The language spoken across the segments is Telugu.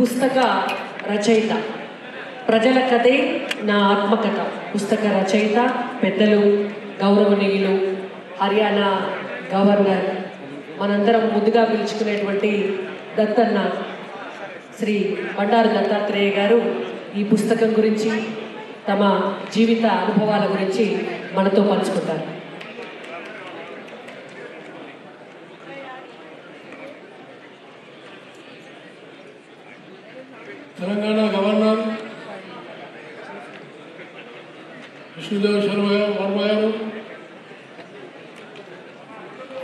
పుస్తక రచయిత. ప్రజల కథే నా ఆత్మకథ. పుస్తక రచయిత పెద్దలు గౌరవనీయులు హర్యానా గవర్నర్. మనందరం ముందుగా పిలుచుకునేటువంటి దత్తన్న శ్రీ బండారు దత్తాత్రేయ గారు ఈ పుస్తకం గురించి తమ జీవిత అనుభవాల గురించి మనతో పంచుకుంటారు. తెలంగాణ గవర్నర్ విష్ణుదేవ్ శర్మ గారు వర్మ గారు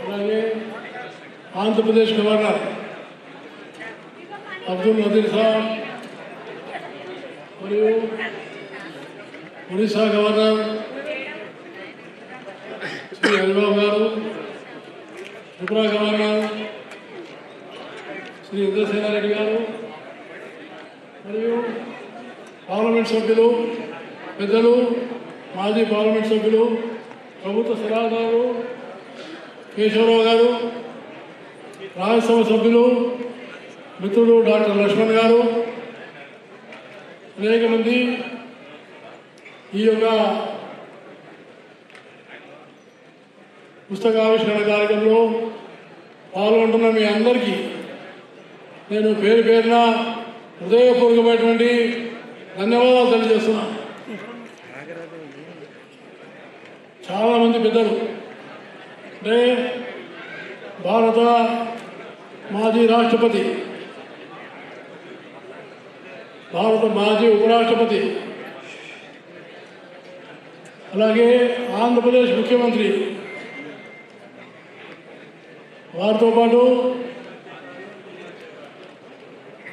అలాగే ఆంధ్రప్రదేశ్ గవర్నర్ అబ్దుల్ నదీర్ సాబ్ మరియు ఒడిశా గవర్నర్ శ్రీ హరిబాబు గారు త్రిపుర గవర్నర్ శ్రీ ఇంద్రసేనారెడ్డి గారు పార్లమెంట్ సభ్యులు పెద్దలు మాజీ పార్లమెంట్ సభ్యులు ప్రభుత్వ సలహాదారు కేశవరావు గారు రాజ్యసభ సభ్యులు మిత్రుడు డాక్టర్ లక్ష్మణ్ గారు అనేక మంది ఈ యొక్క పుస్తకావిష్కరణ కార్యక్రమంలో పాల్గొంటున్న మీ అందరికీ నేను పేరు పేరున హృదయపూర్వకమైనటువంటి ధన్యవాదాలు తెలియజేస్తున్నా చాలామంది పెద్దలు. అంటే భారత మాజీ రాష్ట్రపతి భారత మాజీ ఉపరాష్ట్రపతి అలాగే ఆంధ్రప్రదేశ్ ముఖ్యమంత్రి వారితో పాటు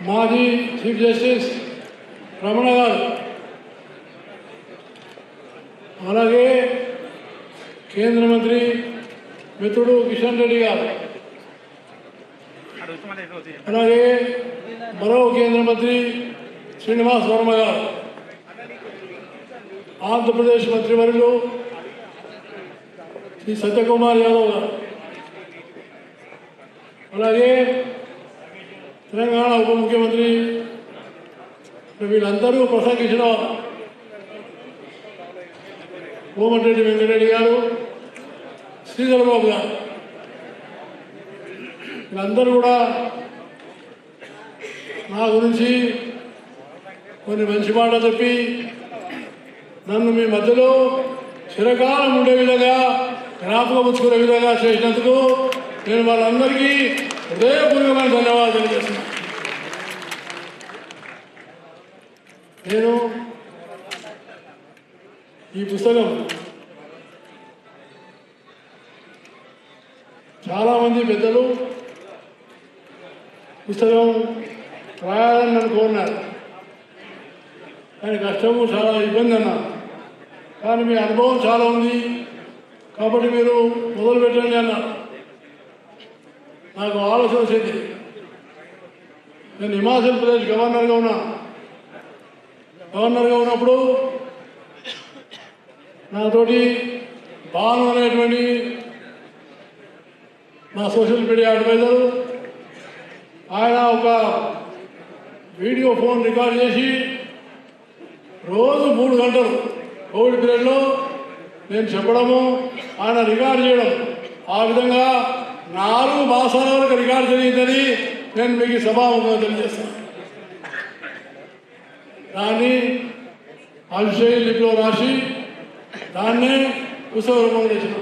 మాజీ చీఫ్ జస్టిస్ రమణ గారు అలాగే కేంద్ర మంత్రి మిత్రుడు కిషన్ రెడ్డి గారు. అలాగే మరో కేంద్ర మంత్రి శ్రీనివాస్ వర్మ గారు. ఆంధ్రప్రదేశ్ మంత్రివర్యులు శ్రీ సత్యకుమార్ యాదవ్ గారు. అలాగే తెలంగాణ ఉప ముఖ్యమంత్రి వీళ్ళందరూ ప్రసంగించిన కోమటిరెడ్డి వెంకటరెడ్డి గారు శ్రీధర్ బాబు గారు. వీళ్ళందరూ కూడా నా గురించి కొన్ని మంచి మాటలు చెప్పి నన్ను మీ మధ్యలో చిరకాలం ఉండే విధంగా జ్ఞాపకం ఉంచుకునే విధంగా చేసినందుకు నేను వాళ్ళందరికీ హృదయపూర్వకమైన ధన్యవాదాలు చేస్తున్నాను నేను ఈ పుస్తకం చాలామంది పెద్దలు పుస్తకం రాయాలని నన్ను కోరినారు. కానీ కష్టము చాలా ఇబ్బంది అన్నారు కానీ మీ అనుభవం చాలా ఉంది. కాబట్టి మీరు మొదలు పెట్టండి అన్నారు. నాకు ఆలోచన వచ్చింది. నేను హిమాచల్ ప్రదేశ్ గవర్నర్గా ఉన్నాను. గవర్నర్గా ఉన్నప్పుడు నాతోటి భాను అనేటువంటి నా సోషల్ మీడియా అడ్వైజర్ ఆయన ఒక వీడియో ఫోన్ రికార్డ్ చేసి రోజు మూడు గంటలు కోవిడ్ పీరియడ్లో నేను చెప్పడము ఆయన రికార్డ్ చేయడం. ఆ విధంగా నాలుగు మాసాల వరకు రికార్డ్ జరిగిందని నేను మీకు సభాముఖంగా తెలియజేస్తాను. దాన్ని అభిషేక్ లిపిలో రాసి దాన్ని ఉత్సవ రూపంలో చేసిన.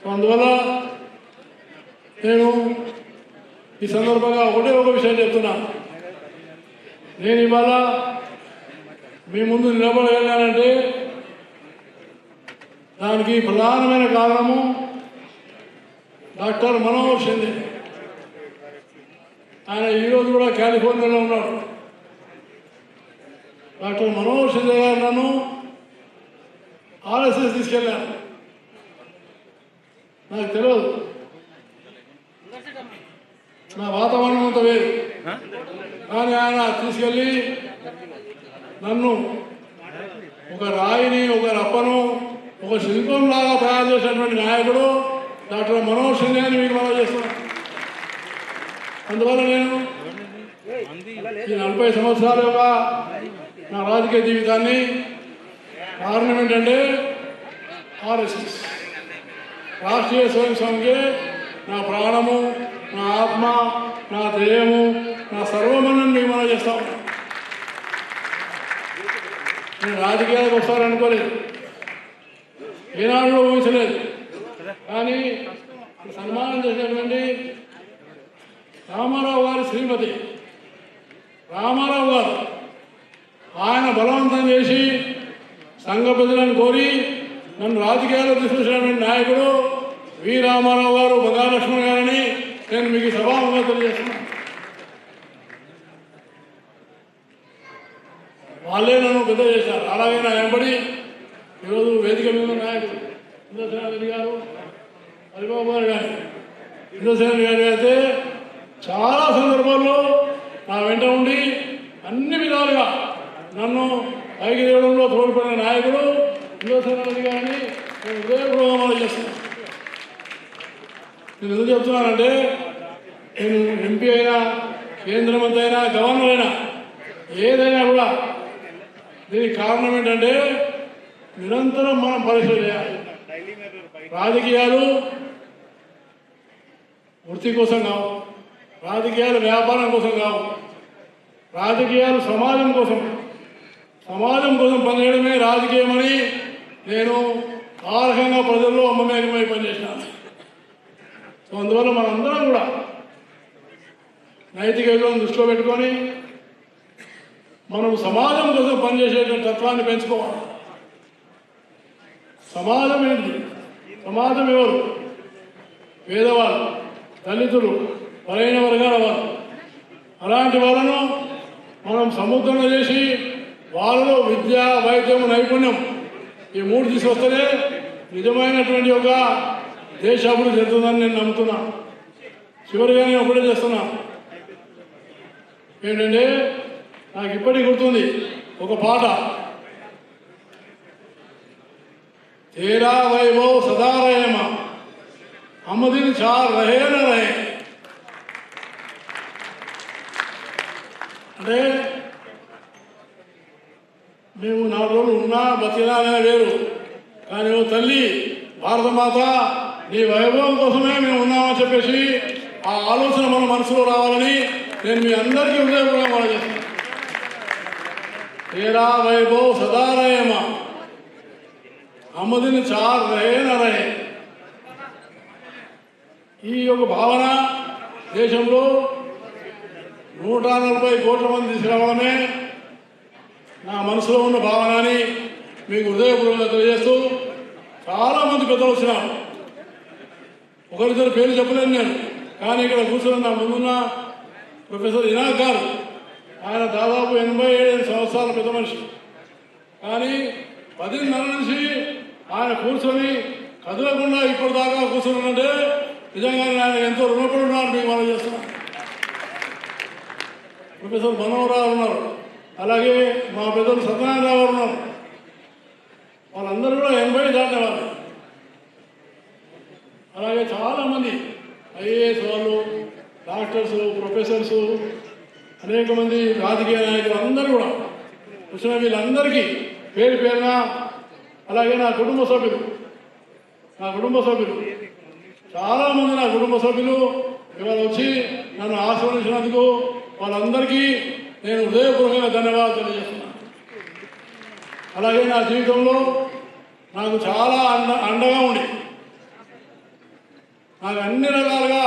సో అందువల్ల నేను ఈ సందర్భంగా ఒకటే ఒక విషయం చెప్తున్నా. నేను ఇవాళ మీ ముందు నిలబడగలిగానంటే దానికి ప్రధానమైన కారణము డాక్టర్ మనోహర్ సింధే ఆయన ఈరోజు కూడా కాలిఫోర్నియాలో ఉన్నాడు. డాక్టర్ మనోహర్ షిందే గారు నన్ను ఆర్ఎస్ఎస్ తీసుకెళ్ళారు నాకు తెలియదు నా వాతావరణం అంత వేరు. కానీ ఆయన తీసుకెళ్ళి నన్ను ఒక రాయిని ఒక రప్పను ఒక శిల్పం లాగా తయారు చేసినటువంటి నాయకుడు డాక్టర్ మనోహర్ సింగ్ అని మీకు మనం చేస్తున్నాను అందువల్ల నేను ఈ నలభై సంవత్సరాల యొక్క నా రాజకీయ జీవితాన్ని కారణం ఏంటంటే ఆర్ఎస్ఎస్. రాష్ట్రీయ స్వయం సంఘే నా ప్రాణము నా ఆత్మ నా ధ్యేయము నా సర్వమనం నియమనం చేస్తా ఉన్నాను నేను రాజకీయాలకు వస్తారనుకోలేదు ఏనాడు ఊహించలేదు. కానీ సన్మానం చేసినటువంటి రామారావు గారి శ్రీమతి రామారావు గారు ఆయన బలవంతం చేసి సంఘ ప్రజలను కోరి నన్ను రాజకీయాల్లో తీసుకొచ్చినటువంటి నాయకుడు వి. రామారావు గారు బంగాలక్ష్మణ్ గారని నేను మీకు సభాముగా తెలియజేస్తున్నాను. వాళ్ళే నన్ను పెద్ద చేశారు. అలాగే నా వెంబడి ఈరోజు వేదిక మీద నాయకుడు ఇంద్రసేనారెడ్డి గారు హరిబాబు గారు కానీ ఇంద్రసేనారెడ్డి గారు అయితే చాలా సందర్భాల్లో నా వెంట ఉండి అన్ని విధాలుగా నన్ను పైకి తేవడంలో తోడ్పడిన నాయకుడు ఇంద్రసేనారెడ్డి కానీ నేను హృదయపూర్వకంగా చేస్తున్నాను నేను ఎందుకు చెప్తున్నానంటే నేను ఎంపీ అయినా కేంద్ర మంత్రి అయినా గవర్నర్ అయినా ఏదైనా కూడా దీనికి కారణం ఏంటంటే నిరంతరం మనం పరిశీలన చేయాలి. రాజకీయాలు వృత్తి కోసం కావు రాజకీయాలు వ్యాపారం కోసం కావు రాజకీయాలు సమాజం కోసం సమాజం కోసం పనిచేయడమే రాజకీయమని నేను ఆ రకంగా ప్రజల్లో అమ్మమేకమై పనిచేసినాను. సో అందువల్ల మనందరం కూడా నైతిక విలువను దృష్టిలో పెట్టుకొని మనం సమాజం కోసం పనిచేసేటువంటి తత్వాన్ని పెంచుకోవాలి. సమాజం ఏంటి? సమాజం ఎవరు? పేదవాళ్ళు దళితులు బలైన వర్గాల వారు. అలాంటి వాళ్ళను మనం సముద్రంలో చేసి వాళ్ళు విద్య వైద్యం నైపుణ్యం ఈ మూడు తీసుకొస్తేనే నిజమైనటువంటి ఒక దేశ అభివృద్ధి జరుగుతుందని నేను నమ్ముతున్నా. చివరిగా నేను ఒకటే చేస్తున్నా. ఏంటంటే నాకు ఇప్పటికి గుర్తుంది ఒక పాట. తేరా వైభవ్ సదారయమ అమ్మదిని చార్ రహే న రహే అంటే మేము నాలుగు రోజులు ఉన్నా బతికినా వేరు. కానీ ఓ తల్లి భారతమాత నీ వైభవం కోసమే మేము ఉన్నామని చెప్పేసి ఆ ఆలోచన మన మనసులో రావాలని నేను మీ అందరికీ హృదయపూర్వకంగా మనం చేస్తాను. తేరా వైభవ్ సదారయమ అమ్మదిని చార్ రహే ఈ యొక్క భావన దేశంలో నూట నలభై కోట్ల మంది తీసుకురావడమే నా మనసులో ఉన్న భావనని మీకు హృదయపూర్వకంగా తెలియజేస్తూ చాలామంది పెద్దలు వచ్చినారు. ఒకరిద్దరు పేరు చెప్పలేను నేను కానీ ఇక్కడ కూర్చున్న నా ముందున్న ప్రొఫెసర్ ఇనాక్ గారు ఆయన దాదాపు ఎనభై ఏడు సంవత్సరాల పెద్ద మనిషి. కానీ పదిన్నర నుంచి ఆయన కూర్చొని కదలకుండా ఇప్పటిదాకా కూర్చున్నాడంటే నిజంగా ఆయన ఎంతో రుణపడి ఉన్నారు మీకు మనం చేస్తున్నాం. ప్రొఫెసర్ మనోహరావు ఉన్నారు. అలాగే మా పెద్దలు సత్యనారాయణరావు ఉన్నారు. వాళ్ళందరూ కూడా ఎనభై దాటేవారు అలాగే చాలామంది ఐఏఎస్ వాళ్ళు డాక్టర్స్ ప్రొఫెసర్స్ అనేక మంది రాజకీయ నాయకులు అందరూ కూడా వచ్చిన వీళ్ళందరికీ పేరు పేరున అలాగే నా కుటుంబ సభ్యులు నా కుటుంబ సభ్యులు చాలామంది నా కుటుంబ సభ్యులు ఇవాళ వచ్చి నన్ను ఆశీర్వదించినందుకు వాళ్ళందరికీ నేను హృదయపూర్వకంగా ధన్యవాదాలు తెలియజేస్తున్నాను. అలాగే నా జీవితంలో నాకు చాలా అండ అండగా ఉండి నాకు అన్ని రకాలుగా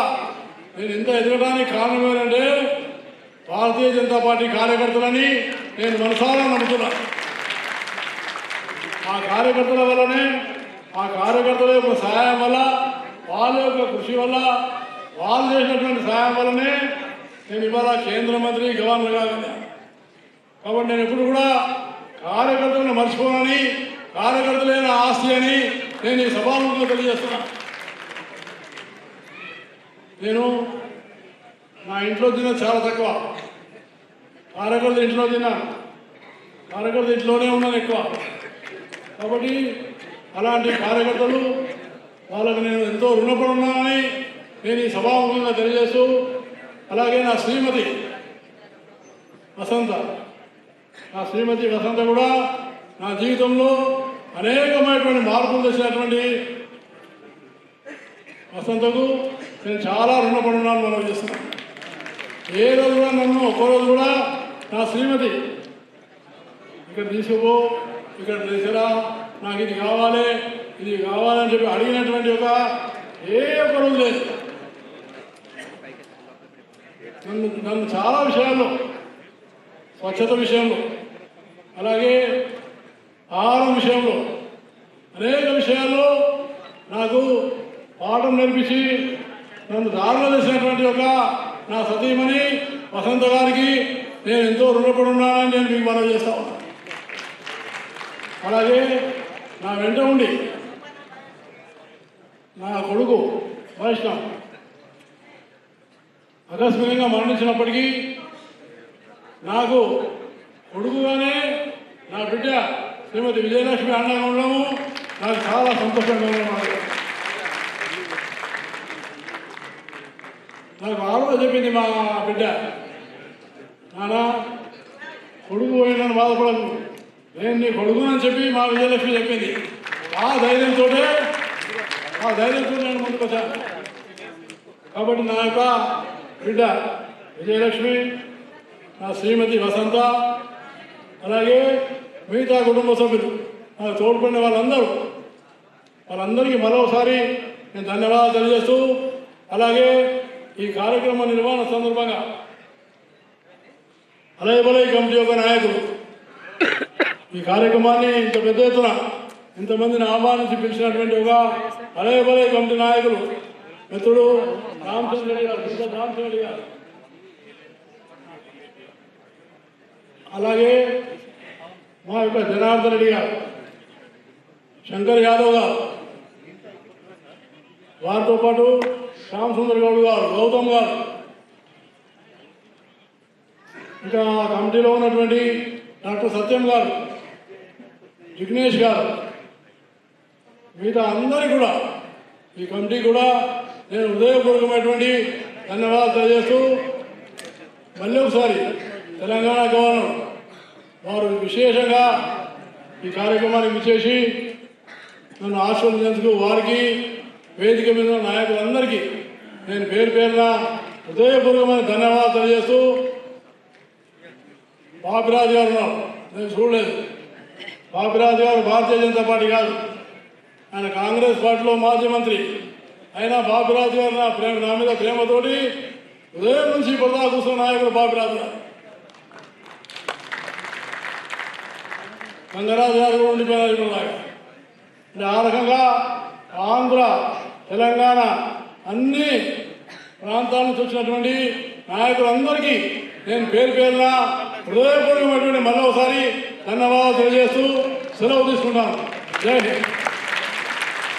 నేను ఇంత ఎదగడానికి కారణం ఏంటంటే భారతీయ జనతా పార్టీ కార్యకర్తలని నేను మనసారా నమ్ముతున్నాను ఆ కార్యకర్తల వల్లనే ఆ కార్యకర్తల యొక్క సహాయం వల్ల వాళ్ళ యొక్క కృషి వల్ల వాళ్ళు చేసినటువంటి సహాయం వల్లనే నేను ఇవాళ కేంద్ర మంత్రి గవర్నర్ కాగలిగాను కాబట్టి నేను ఎప్పుడు కూడా కార్యకర్తలను మర్చిపోనని కార్యకర్తలైన ఆస్తి అని నేను ఈ సభాముఖంగా తెలియజేస్తున్నా. నేను నా ఇంట్లో తిన్న చాలా తక్కువ. కార్యకర్త ఇంట్లో తిన్నాను కార్యకర్త ఇంట్లోనే ఉన్నాను ఎక్కువ. కాబట్టి అలాంటి కార్యకర్తలు వాళ్ళకు నేను ఎంతో రుణపడి ఉన్నానని నేను ఈ సభాముఖంగా తెలియజేస్తూ అలాగే నా శ్రీమతి వసంత. నా శ్రీమతి వసంత కూడా నా జీవితంలో అనేకమైనటువంటి మార్పులు తెచ్చినటువంటి వసంతకు నేను చాలా రుణపడి ఉన్నాను మనం చేస్తున్నాను ఏ రోజు కూడా నన్ను ఒక్కరోజు కూడా నా శ్రీమతి ఇక్కడ తీసుకుపో ఇక్కడ తీసుకురా నాకు ఇది కావాలి ఇది కావాలని చెప్పి అడిగినటువంటి ఒక ఏ ఒక్క రోజు లేదు. నన్ను నన్ను చాలా విషయాల్లో స్వచ్ఛత విషయంలో అలాగే ఆహారం విషయంలో అనేక విషయాల్లో నాకు పాఠం నేర్పించి నన్ను దారిలో చేసినటువంటి ఒక నా సతీమణి వసంత గారికి నేను ఎంతో రుణపడి ఉన్నానని నేను మీకు మనం చేస్తా ఉన్నాను అలాగే నా వెంట ఉండి నా కొడుకు వైష్ణవ్ అకస్మాత్తుగా మరణించినప్పటికీ నాకు కొడుకుగానే నా బిడ్డ శ్రీమతి విజయలక్ష్మి అన్నగా ఉండడము నాకు చాలా సంతోషంగా ఉన్నాను నాకు ఆలోచన చెప్పింది మా బిడ్డ. నానా కొడుకు పోయినని బాధపడదు నేను నీ కొడుకునని చెప్పి మా విజయలక్ష్మి చెప్పింది. ఆ ధైర్యంతో ఆ ధైర్యంతో నేను ముందుకు వచ్చాను కాబట్టి నా యొక్క బిడ్డ విజయలక్ష్మి నా శ్రీమతి వసంత అలాగే మిగతా కుటుంబ సభ్యులు నాకు తోడ్పడిన వాళ్ళందరూ వాళ్ళందరికీ మరోసారి నేను ధన్యవాదాలు తెలియజేస్తూ అలాగే ఈ కార్యక్రమ నిర్వహణ సందర్భంగా అలయబలయ కమిటీ యొక్క నాయకులు ఈ కార్యక్రమాన్ని ఇంత పెద్ద ఎత్తున ఇంతమందిని ఆహ్వానించి పిలిచినటువంటి ఒక అలయబలయ కమిటీ నాయకులు మిత్రుడు రామచంద్ర రెడ్డి గారు మిస్టర్ రామచంద్ర రెడ్డి గారు. అలాగే మా యొక్క జనార్దన్ రెడ్డి గారు శంకర్ యాదవ్ గారు వారితో పాటు శ్యామ్ సుందర్ గౌడ్ గారు గౌతమ్ గారు. ఇంకా కమిటీలో ఉన్నటువంటి డాక్టర్ సత్యం గారు జిగ్నేష్ గారు మిగతా అందరికీ కూడా ఈ కమిటీ కూడా నేను హృదయపూర్వకమైనటువంటి ధన్యవాదాలు తెలియజేస్తూ మళ్ళీ ఒకసారి తెలంగాణ గవర్నర్ వారు విశేషంగా ఈ కార్యక్రమానికి విచ్చేసి నన్ను ఆశీర్వదించేందుకు వారికి వేదిక మీద నాయకులందరికీ నేను పేరు పేరున హృదయపూర్వకమైన ధన్యవాదాలు తెలియజేస్తూ బాపిరాజు గారు ఉన్నారు. నేను చూడలేదు. బాపిరాజు గారు భారతీయ జనతా పార్టీ కాదు. ఆయన కాంగ్రెస్ పార్టీలో మాజీ మంత్రి అయినా బాబిరాజు గారు నా ప్రేమ నా మీద ప్రేమతోటి ఉదయం నుంచి ఇప్పటిదాకా కూర్చున్న నాయకుడు బాబిరాజు గారు. గంగరాజు గారు కూడా ఉండిపోయినారు ఆ రకంగా ఆంధ్ర తెలంగాణ అన్ని ప్రాంతాల నుంచి వచ్చినటువంటి నాయకులందరికీ నేను పేరు పేరున హృదయపూర్వకమైనటువంటి మళ్ళీ ఒకసారి ధన్యవాదాలు తెలియజేస్తూ సెలవు తీసుకుంటాను. జై హింద్.